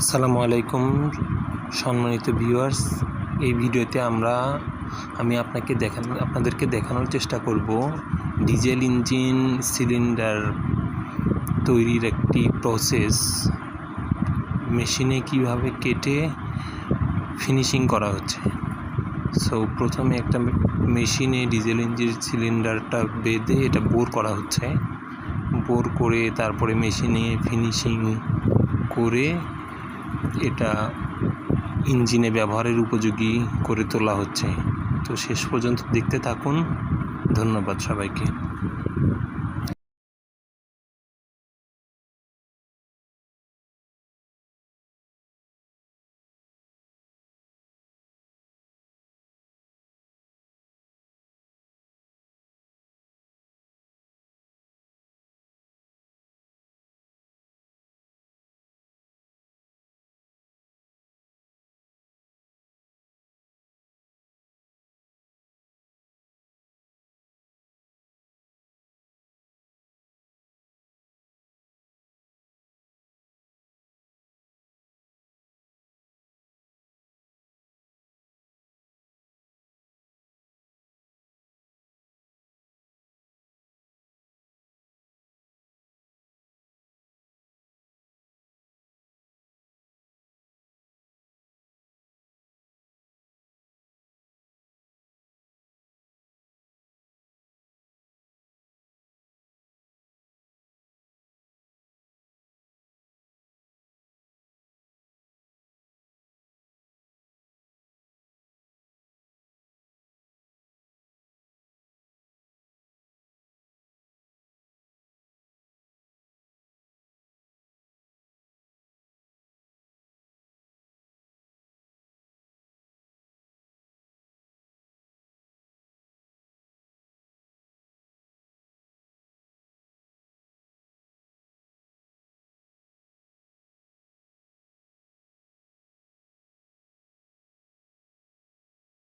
আসসালামু আলাইকুম, সম্মানিত ভিউয়ার্স এই ভিডিওতে আমরা, আমি আপনাকে দেখানো আপনাদেরকে দেখানোর চেষ্টা করব ডিজেল ইঞ্জিন সিলিন্ডার তৈরির একটি প্রসেস মেশিনে কীভাবে কেটে ফিনিশিং করা হচ্ছে। সো প্রথমে একটা মেশিনে ডিজেল ইঞ্জিন সিলিন্ডারটা বেঁধে এটা বোর করা হচ্ছে। বোর করে তারপরে মেশিনে ফিনিশিং করে এটা ইঞ্জিনে ব্যবহারের উপযোগী করে তোলা হচ্ছে। তো শেষ পর্যন্ত দেখতে থাকুন। ধন্যবাদ সবাইকে।